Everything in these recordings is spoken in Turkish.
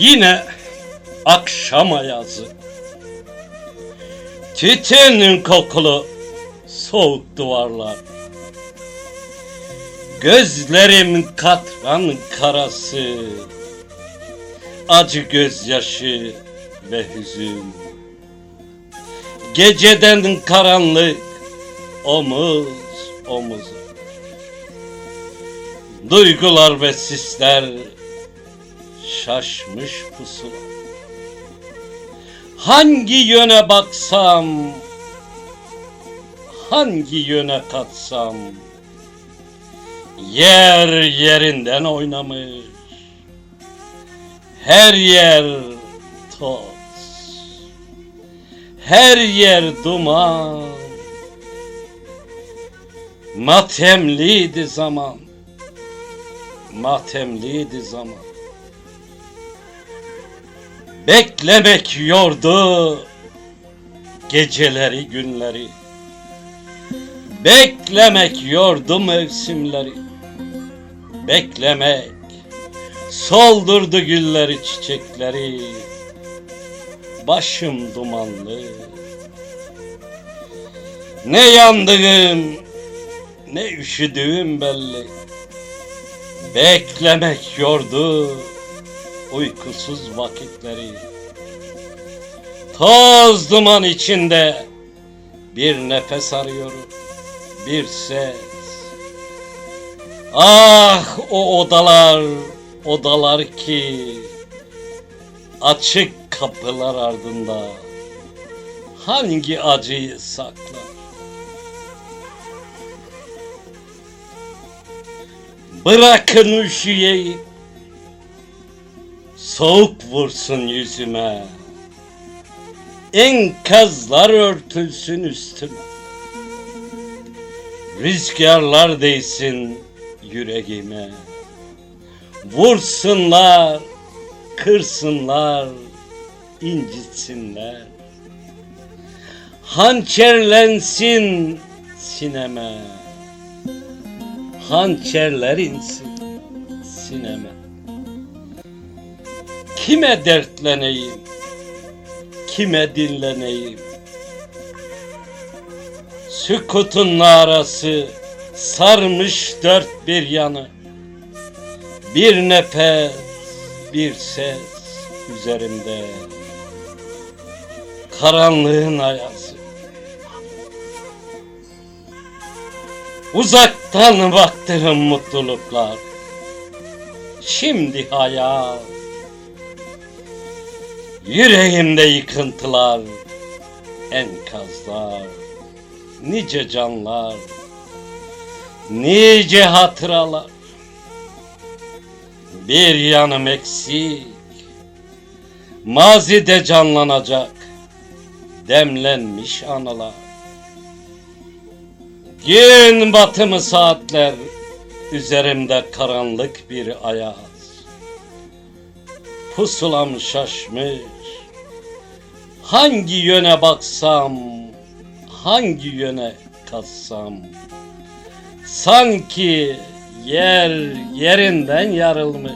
Yine akşam ayazı. Tütün kokulu soğuk duvarlar. Gözlerim katran karası. Acı gözyaşı ve hüzün. Geceden karanlık omuz omuza. Duygular ve sisler şaşmış pusula. Hangi yöne baksam, hangi yöne katsam, yer yerinden oynamış, her yer toz, her yer duman, matemliydi zaman, matemliydi zaman. Beklemek yordu geceleri günleri. Beklemek yordu mevsimleri. Beklemek soldurdu gülleri çiçekleri. Başım dumanlı. Ne yandığım ne üşüdüğüm belli. Beklemek yordu uykusuz vakitleri. Toz duman içinde bir nefes arıyorum, bir ses. Ah o odalar, odalar ki açık kapılar ardında hangi acıyı saklar? Bırakın üşüyeyim, soğuk vursun yüzüme. Enkazlar örtülsün üstüme. Rüzgarlar değsin yüreğime. Vursunlar, kırsınlar, incitsinler. Hançerlensin sineme. Hançerler insin sineme. Kime dertleneyim? Kime dinleneyim? Sükutun narası sarmış dört bir yanı. Bir nefes, bir ses üzerimde. Karanlığın ayazı. Uzaktan baktığım mutluluklar. Şimdi hayal. Yüreğimde yıkıntılar, enkazlar, nice canlar, nice hatıralar. Bir yanım eksik, mazide canlanacak, demlenmiş anılar. Gün batımı saatler, üzerimde karanlık bir ayaz. Pusulam şaşmış, hangi yöne baksam, hangi yöne katsam, sanki yer yerinden yarılmış.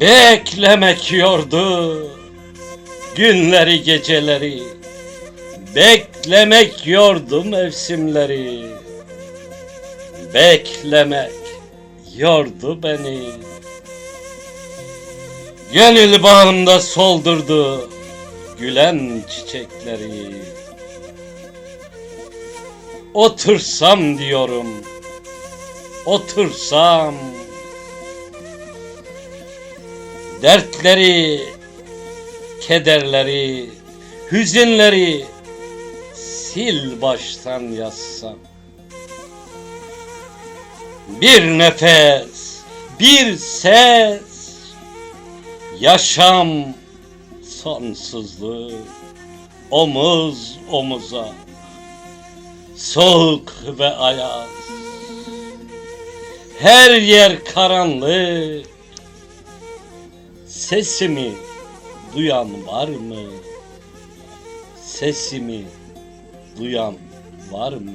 Beklemek yordu günleri geceleri, beklemek yordu mevsimleri, beklemek yordu beni. Gönül bağımda soldurdu gülen çiçekleri. Otursam diyorum, otursam. Dertleri, kederleri, hüzünleri sil baştan yazsam. Bir nefes, bir ses, Yaşam sonsuzluğu omuz omuza. Soğuk ve ayaz. Her yer karanlık. Sesimi duyan var mı? Sesimi duyan var mı